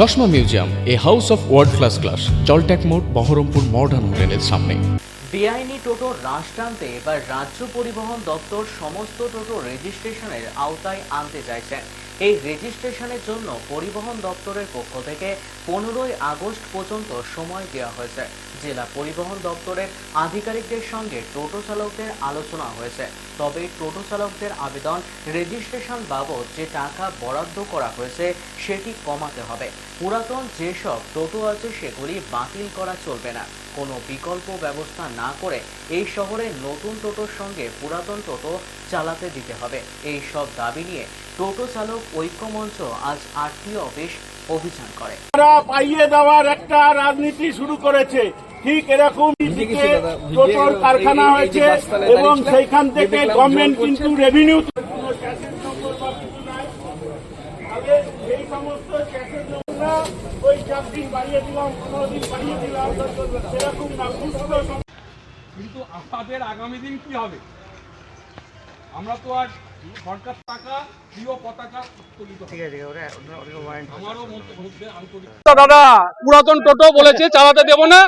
চশমা museum, a house of world class class জলট্যাক মোড়, Baharampur modern হোটেলের সামনে। বেআইনি টোটো হ্রাস টানতে এবার রাজ্য পরিবহন দপ্তর সমস্ত টোটো রেজিস্ট্রেশনের আওতায় আনতে চাইছেন এই রেজিস্ট্রেশনের জন্য পরিবহন দপ্তরের পক্ষ থেকে পনেরোই আগস্ট পর্যন্ত সময় দেওয়া হয়েছে। জেলা পরিবহন দপ্তরের আধিকারিকদের সঙ্গে টোটো চালকদের আলোচনা হয়েছে। তবে টোটো চালকদের আবেদন রেজিস্ট্রেশন বাবদ যে টাকা বরাদ্দ করা হয়েছে, সেটি কমাতে হবে। পুরাতন যেসব টোটো আছে সেগুলি বাতিল করা চলবে না। কোনো বিকল্প ব্যবস্থা না করে এই শহরে নতুন টোটোর সঙ্গে পুরাতন টোটো চালাতে দিতে হবে। এই সব দাবি নিয়ে টোটো চালক ঐক্যমঞ্চ আজ আরটিও অফিস অভিযান করে। তারা পাইয়ে দেওয়ার একটা রাজনীতি শুরু করেছে। ঠিক এরকম টোটোর কারখানা হয়েছে এবং সেইখান থেকে গভর্নমেন্ট কিন্তু রেভিনিউ সেই সমস্ত ওই চার দিন বাড়িয়ে দিলাম পনেরো দিন বাড়িয়ে দিলাম সেরকম না সুস্থ কিন্তু আমাদের আগামী দিন কি হবে? আমরা তো আর সরকার টাকা প্রিয় পতাকা উত্তোলিত ঠিক আছে আমারও দাদা পুরাতন টোটো বলেছে চালাতে দেবো না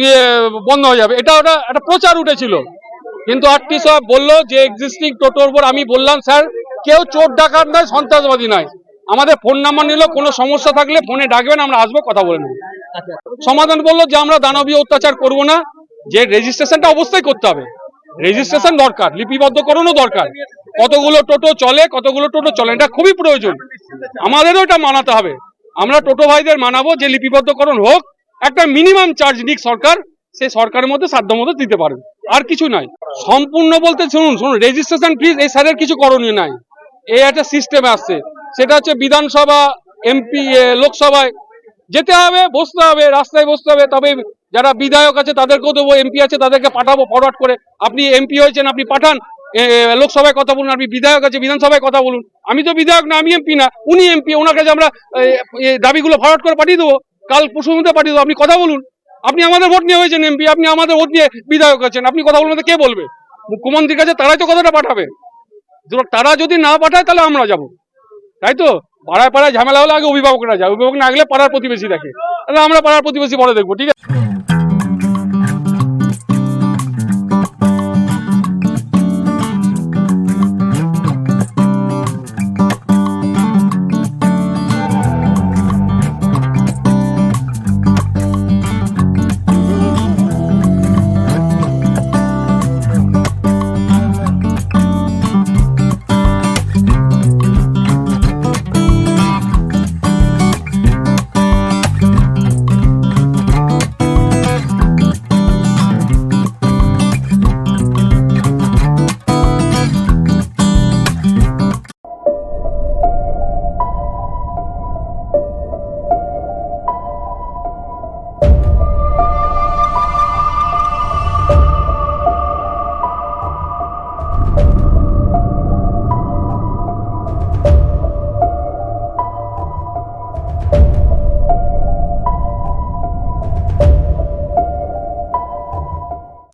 ইয়ে বন্ধ হয়ে যাবে। এটা ওটা একটা প্রচার উঠেছিল। কিন্তু আরটি সব বলল যে এক্সিস্টিং টোটোর উপর আমি বললাম স্যার কেউ চোর ডাকাত নয় সন্ত্রাসবাদী নয়। আমাদের ফোন নাম্বার নিল, কোনো সমস্যা থাকলে ফোনে ডাকবেন, আমরা আসব, কথা বলে নেব। সমাধান বলল যে, আমরা দানবীয় অত্যাচার করব না, যে রেজিস্ট্রেশনটা অবশ্যই করতে হবে। রেজিস্ট্রেশন দরকার লিপিবদ্ধকরণও দরকার। কতগুলো টোটো চলে, কতগুলো টোটো চলে, এটা খুবই প্রয়োজন। আমাদেরও এটা মানাতে হবে। আমরা টোটো ভাইদের মানাবো যে, লিপিবদ্ধকরণ হোক, একটা মিনিমাম চার্জ নিক সরকার, সে সরকারের মধ্যে সাধ্য মতো দিতে পারবে। আর কিছু নয়। সম্পূর্ণ বলতে শুনুন শুনুন রেজিস্ট্রেশন ফিজ এই স্যারের কিছু করণীয় নাই। এই একটা সিস্টেমে আসছে। সেটা হচ্ছে বিধানসভা, এমপি লোকসভায়। যেতে হবে, বসতে হবে, রাস্তায় বসতে হবে। তবে যারা বিধায়ক আছে তাদেরকেও দেবো, এমপি আছে তাদেরকে পাঠাবো ফরওয়ার্ড করে। আপনি এমপি হয়েছেন, আপনি পাঠান। লোকসভায় কথা বলুন, আপনি বিধায়ক আছে, বিধানসভায় কথা বলুন। আমি তো বিধায়ক না, আমি এমপি না, উনি এমপি ওনার কাছে আমরা দাবিগুলো ফরওয়ার্ড করে পাঠিয়ে দেবো, কাল পরশুর মধ্যে পাঠিয়ে দেবো। আপনি কথা বলুন। আপনি আমাদের ভোট নিয়ে হয়েছেন, এমপি, আপনি আমাদের ভোট নিয়ে বিধায়ক আছেন, আপনি কথা বলবেন কে বলবে? মুখ্যমন্ত্রীর কাছে তারাই তো কথাটা পাঠাবে। তারা যদি না পাঠায়, তাহলে আমরা যাব। তাই তো? পাড়ায় পাড়ায় ঝামেলা হলে আগে অভিভাবকরা যায়। অভিভাবক না গেলে পাড়ার প্রতিবেশী দেখে। তাহলে আমরা পাড়ার প্রতিবেশী বড় দেখব, ঠিক আছে?